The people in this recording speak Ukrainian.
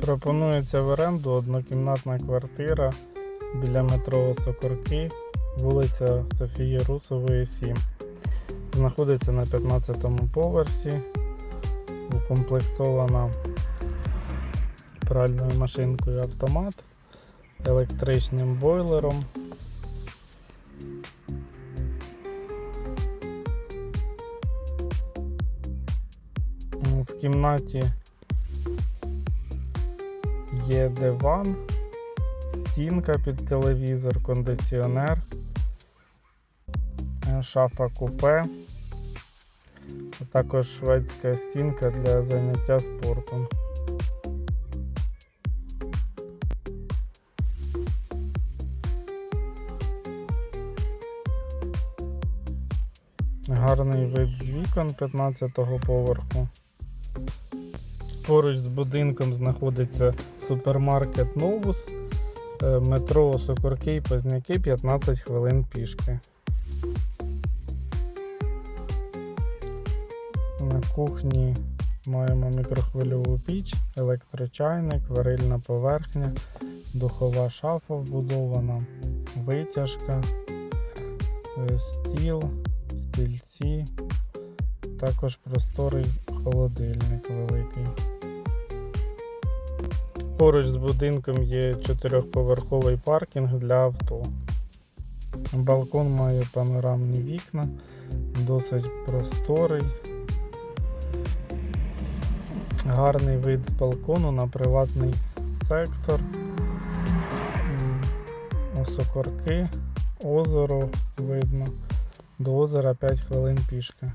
Пропонується в оренду однокімнатна квартира біля метро Сокорки, вулиця Софії Русової, 7. Знаходиться на 15-му поверсі, укомплектована пральною машинкою автомат, електричним бойлером. В кімнаті є диван, стінка під телевізор, кондиціонер, е, шафа купе, а також шведська стінка для заняття спортом. Гарний вид з вікон 15-го поверху. Поруч з будинком знаходиться супермаркет Новус, е, метро Сокорки і Позняки 15 хвилин пішки. На кухні маємо мікрохвильову піч, електрочайник, варильна поверхня, духова шафа вбудована, витяжка, е, стіл, стільці, також просторий холодильник великий. Поруч з будинком є чотирьохповерховий паркінг для авто. Балкон має панорамні вікна, досить просторий. Гарний вид з балкону на приватний сектор. Осокорки, озеро видно. До озера 5 хвилин пішки.